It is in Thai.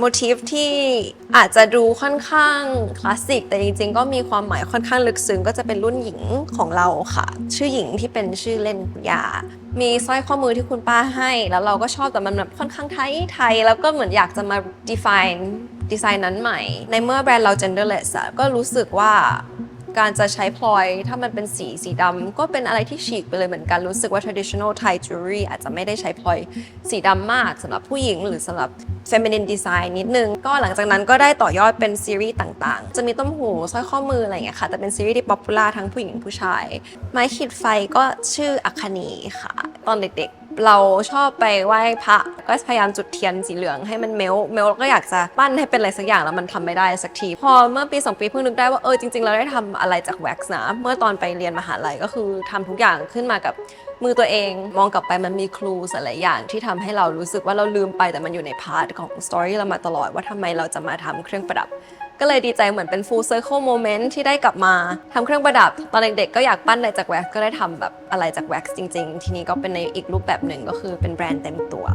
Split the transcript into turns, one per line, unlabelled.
โมทีฟที่อาจจะดูค่อนข้างคลาสสิกแต่จริงๆ ก็มีความหมายค่อนข้างลึกซึ้งก็จะเป็นรุ่นหญิงของเราค่ะ ชื่อหญิงที่เป็นชื่อเล่นคุณยา มีสร้อยข้อมือที่คุณป้าให้ แล้วเราก็ชอบแต่มันแบบค่อนข้างไทยไทยแล้วก็เหมือนอยากจะมา define ดีไซน์นั้นใหม่ ในเมื่อแบรนด์เรา genderless ก็รู้สึกว่า การจะใช้พลอยถ้ามันเป็นสีสีดำก็เป็นอะไรที่ฉีกไปเลยเหมือนกันรู้สึกว่า traditional Thai jewelry อาจจะไม่ได้ใช้พลอยสีดำมากสำหรับผู้หญิงหรือสำหรับ feminine design นิดนึง ก็หลังจากนั้นก็ได้ต่อยอดเป็นซีรีส์ต่างๆ จะมีต้มหูสร้อยข้อมืออะไรอย่างเงี้ยค่ะ แต่เป็นซีรีส์ที่ป๊อปปูล่าทั้งผู้หญิงผู้ชาย ไม้ขีดไฟก็ชื่ออัคคณีค่ะ ตอนเด็กๆ เราชอบไปไหว้พระก็พยายามจุดเทียนสีเหลืองให้มันเมลเมลก็อยากจะปั้นให้เป็นอะไรสักอย่างแล้วมันทำไม่ได้สักที พอเมื่อปี 2 ปีเพิ่งนึกได้ว่าเออจริงๆ เราได้ทำอะไรจากแว็กซ์นะ เมื่อตอนไปเรียนมหาลัยก็คือทำทุกอย่างขึ้นมากับมือตัวเองมองกลับไปมันมีครูหลายอย่างที่ทำให้เรารู้สึกว่าเราลืมไปแต่มันอยู่ในพาร์ทของสตอรี่เรามาตลอดว่าทำไมเราจะมาทำเครื่องประดับก็เลยดีใจเหมือนเป็น full circle moment ที่ได้กลับมาทำเครื่องประดับ ตอนเด็กๆก็อยากปั้นอะไรจากแว็กซ์ก็ได้ทำแบบอะไรจากแว็กซ์จริงๆ ทีนี้ก็เป็นในอีกรูปแบบหนึ่งก็คือเป็นแบรนด์เต็มตัว